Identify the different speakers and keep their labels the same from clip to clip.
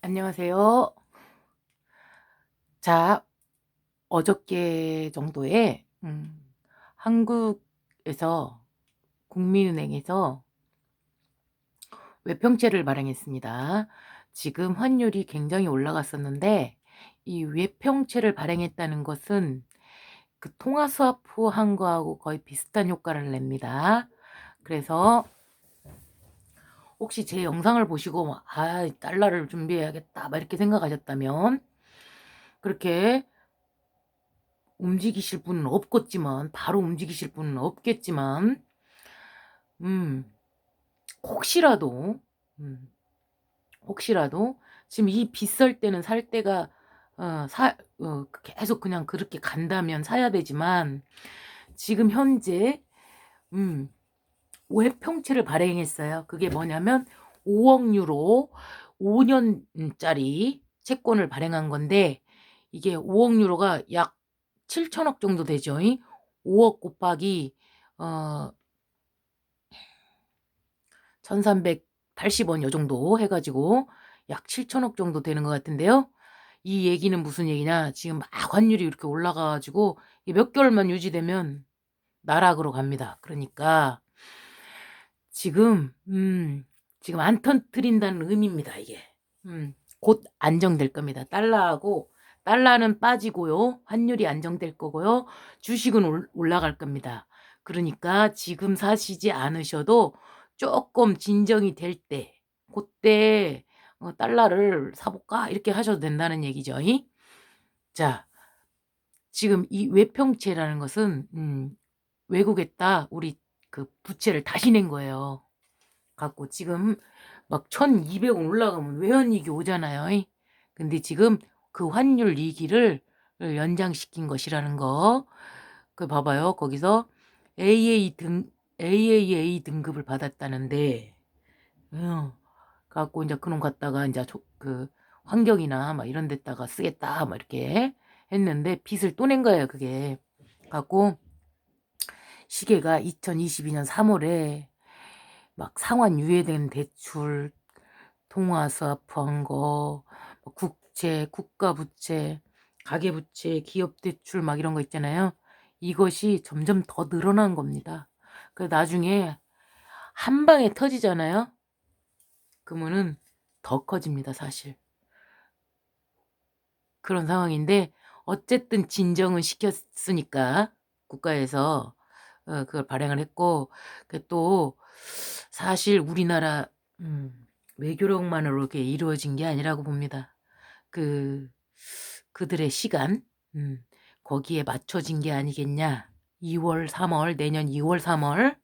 Speaker 1: 안녕하세요. 자, 어저께 정도에 음, 한국에서 국민은행에서 외평채를 발행했습니다. 지금 환율이 굉장히 올라갔었는데 이 외평채를 발행했다는 것은 그 통화 스와프한 거하고 거의 비슷한 효과를 냅니다. 그래서 혹시 제 영상을 보시고 아 달러를 준비해야겠다. 막 이렇게 생각하셨다면 그렇게 움직이실 분은 없겠지만 바로 움직이실 분은 없겠지만 음 혹시라도 음, 혹시라도 지금 이 비쌀 때는 살 때가 어, 사, 어, 계속 그냥 그렇게 간다면 사야 되지만 지금 현재 음, 외평채를 발행했어요. 그게 뭐냐면 5억 유로 5년짜리 채권을 발행한 건데 이게 5억 유로가 약 7천억 정도 되죠. 5억 곱하기 어 1380원 요 정도 해가지고 약 7천억 정도 되는 것 같은데요. 이 얘기는 무슨 얘기냐? 지금 막 환율이 이렇게 올라가가지고 몇 개월만 유지되면 나락으로 갑니다. 그러니까 지금 음 지금 안 터뜨린다는 의미입니다. 이게 음, 곧 안정될 겁니다. 달러하고 달러는 빠지고요. 환율이 안정될 거고요. 주식은 올라갈 겁니다. 그러니까 지금 사시지 않으셔도 조금 진정이 될 때, 그때 어, 달러를 사볼까? 이렇게 하셔도 된다는 얘기죠. 자, 지금 이 외평채라는 것은 음, 외국에다 우리 그 부채를 다시 낸 거예요. 갖고 지금 막 1200원 올라가면 외환위기 오잖아요. 근데 지금 그 환율 위기를 연장시킨 것이라는 거. 그 봐봐요. 거기서 AA 등 AAA 등급을 받았다는데 어, 갖고 이제 그놈 갖다가 이제 그 환경이나 막 이런 데다가 쓰겠다 막 이렇게 했는데 빚을 또 낸 거예요. 그게 갖고 시계가 2022년 3월에 막 상환 유예된 대출, 통화수합한 거, 뭐 국채, 국가부채, 가계부채, 기업대출 막 이런 거 있잖아요. 이것이 점점 더 늘어난 겁니다. 그 나중에 한 방에 터지잖아요. 그러면은 더 커집니다, 사실. 그런 상황인데 어쨌든 진정은 시켰으니까 국가에서 어, 그걸 발행을 했고 또 사실 우리나라 음, 외교력만으로 이렇게 이루어진 게 아니라고 봅니다. 그 그들의 시간 음, 거기에 맞춰진 게 아니겠냐. 2월, 3월 내년 2월, 3월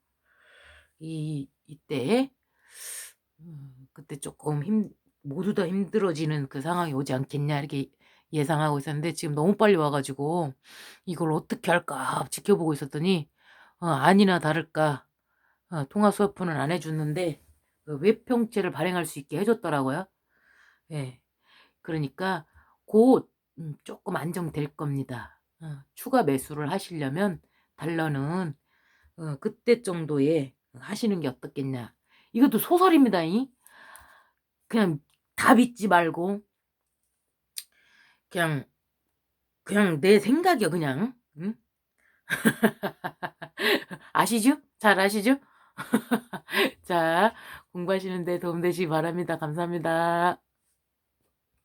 Speaker 1: 이 이때 음, 그때 조금 힘 모두 다 힘들어지는 그 상황이 오지 않겠냐 이렇게 예상하고 있었는데 지금 너무 빨리 와가지고 이걸 어떻게 할까 지켜보고 있었더니 어, 아니나 다를까 어, 통화 수업은 안 해줬는데 그 외평채를 발행할 수 있게 해줬더라고요. 예. 그러니까 곧 음, 조금 안정될 겁니다. 어, 추가 매수를 하시려면 달러는 어, 그때 정도에 하시는 게 어떻겠냐. 이것도 소설입니다. 이? 그냥 다 믿지 말고 그냥 그냥 내 생각이야 그냥. 응? 아시죠? 잘 아시죠? 자, 공부하시는데 도움되시기 바랍니다. 감사합니다.